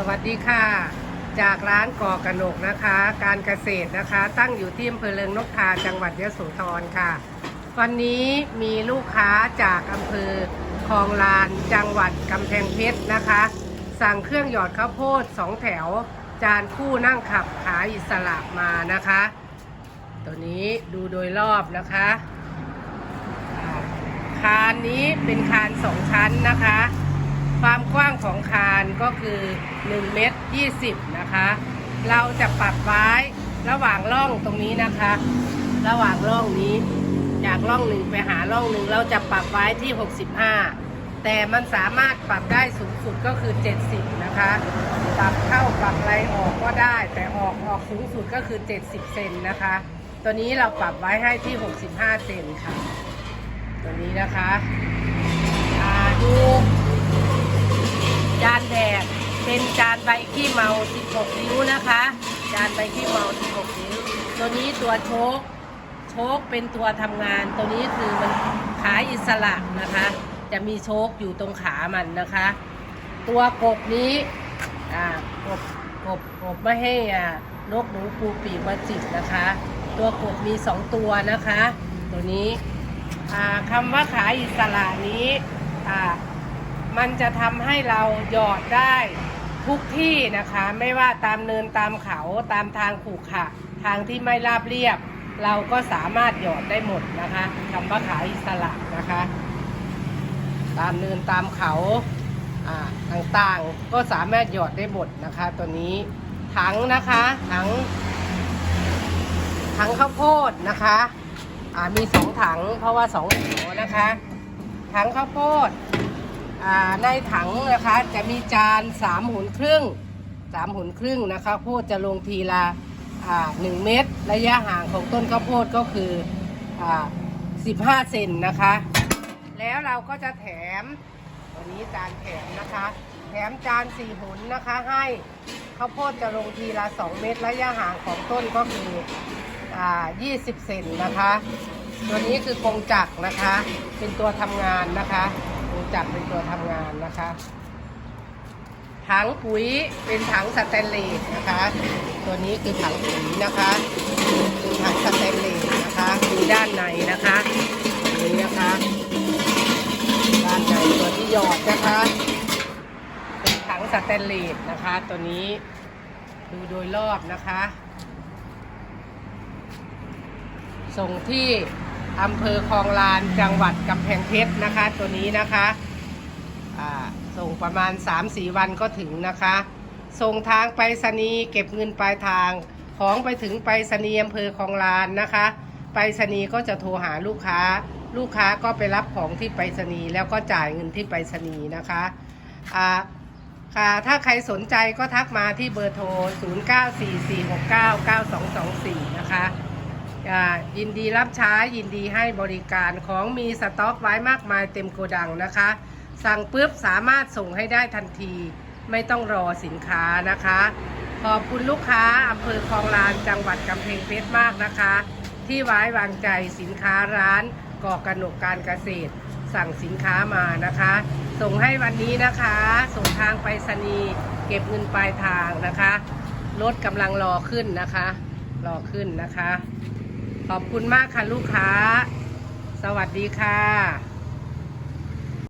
สวัสดีค่ะ จากร้านก่อกระหนกนะคะ การเกษตรนะคะ ตั้งอยู่ที่อำเภอเลิงนกทาจังหวัดยโสธรค่ะ วันนี้มีลูกค้าจากอำเภอคลองลานจังหวัดกำแพงเพชรนะคะ สั่งเครื่องหยอดข้าวโพดสองแถว จานคู่นั่งขับขายอิสระมานะคะ ตัวนี้ดูโดยรอบนะคะคานนี้เป็นคานสองชั้นนะคะ ความกว้างของคานก็คือ 1 เมตร 20 นะคะ เราจะปรับไว้ระหว่างร่องตรงนี้นะคะ ระหว่างร่องนี้ จากร่องหนึ่งไปหาร่องหนึ่งเราจะปรับไว้ที่ 65 แต่มันสามารถปรับได้สูงสุดก็คือ 70 นะคะ ปรับเข้าปรับไรออกก็ได้ แต่ออกออกสูงสุดก็คือ 70 เซนนะคะ ตัวนี้เราปรับไว้ให้ที่ 65 เซนค่ะ ตัวนี้นะคะดู จานแดดเป็นจานใบขี้เมา 16 นิ้วนะคะ จานใบขี้เมา 16 นิ้ว ตัวนี้ตัวโชคโชคเป็นตัวทำงาน ตัวนี้คือมันขาอิสระนะคะ จะมีโชคอยู่ตรงขามันนะคะ ตัวกบนี้อ่ากบกบกบไม่ให้อ่านกหนูปูปีกมาจิกนะคะ ตัวกบมีสองตัวนะคะ ตัวนี้อ่าคำว่าขาอิสระนี้อ่า มันจะทำให้เราหยอดได้ทุกที่นะคะ ไม่ว่าตามเนินตามเขาตามทางขรุขระทางที่ไม่ราบเรียบ เราก็สามารถหยอดได้หมดนะคะคำว่าขายอิสระนะคะ ตามเนินตามเขาต่างๆก็สามารถหยอดได้หมดนะคะ ตัวนี้ถังนะคะถังถังข้าวโพดนะคะมีสองถังเพราะว่าสองหัวนะคะถังข้าวโพด ในถังนะคะจะมีจานสามหุนครึ่งสามหุนครึ่งนะคะข้าวโพดจะลงทีละหนึ่งเมตร ระยะห่างของต้นข้าวโพดก็คืออ่าสิบห้าเซนนะคะ แล้วเราก็จะแถมตัวนี้จานแถมนะคะ แถมจานสี่หุนนะคะให้ข้าวโพดจะลงทีละสองเมตร ระยะห่างของต้นก็คืออ่ายี่สิบเซนนะคะ ตัวนี้คือกงจักรนะคะ เป็นตัวทำงานนะคะ จักรเป็นตัวทำงานนะคะ ถังปุ๋ยเป็นถังสแตนเลสนะคะ ตัวนี้คือถังปุ๋ยนะคะเป็นถังสแตนเลสนะคะมีด้านในนะคะนี้นะคะ ด้านในตัวที่หยอดนะคะเป็นถังสแตนเลสนะคะ ตัวนี้ดูโดยรอบนะคะ ส่งที่ อำเภอคลองลานจังหวัดกำแพงเพชรนะคะ ตัวนี้นะคะส่งประมาณ 3-4 วันก็ถึงนะคะ ส่งทางไปรษณีย์เก็บเงินปลายทาง ของไปถึงไปรษณีย์อำเภอคลองลานนะคะ ไปรษณีย์ก็จะโทรหาลูกค้า ลูกค้าก็ไปรับของที่ไปรษณีย์แล้วก็จ่ายเงินที่ไปรษณีย์นะคะอ่าค่ะถ้าใครสนใจก็ทักมาที่เบอร์โทร 0944699224 นะคะ ยินดีรับใช้ยินดีให้บริการของมีสต็อกไว้มากมายเต็มโกดังนะคะ สั่งปุ๊บสามารถส่งให้ได้ทันที ไม่ต้องรอสินค้านะคะ ขอบคุณลูกค้าอำเภอคลองลานจังหวัดกำแพงเพชรมากนะคะ ที่ไว้วางใจสินค้าร้านก่อกระหนกการเกษตร สั่งสินค้ามานะคะ ส่งให้วันนี้นะคะ ส่งทางไปรษณีย์เก็บเงินปลายทางนะคะรถกำลังรอขึ้นนะคะ รอขึ้นนะคะ ขอบคุณมากค่ะลูกค้า สวัสดีค่ะ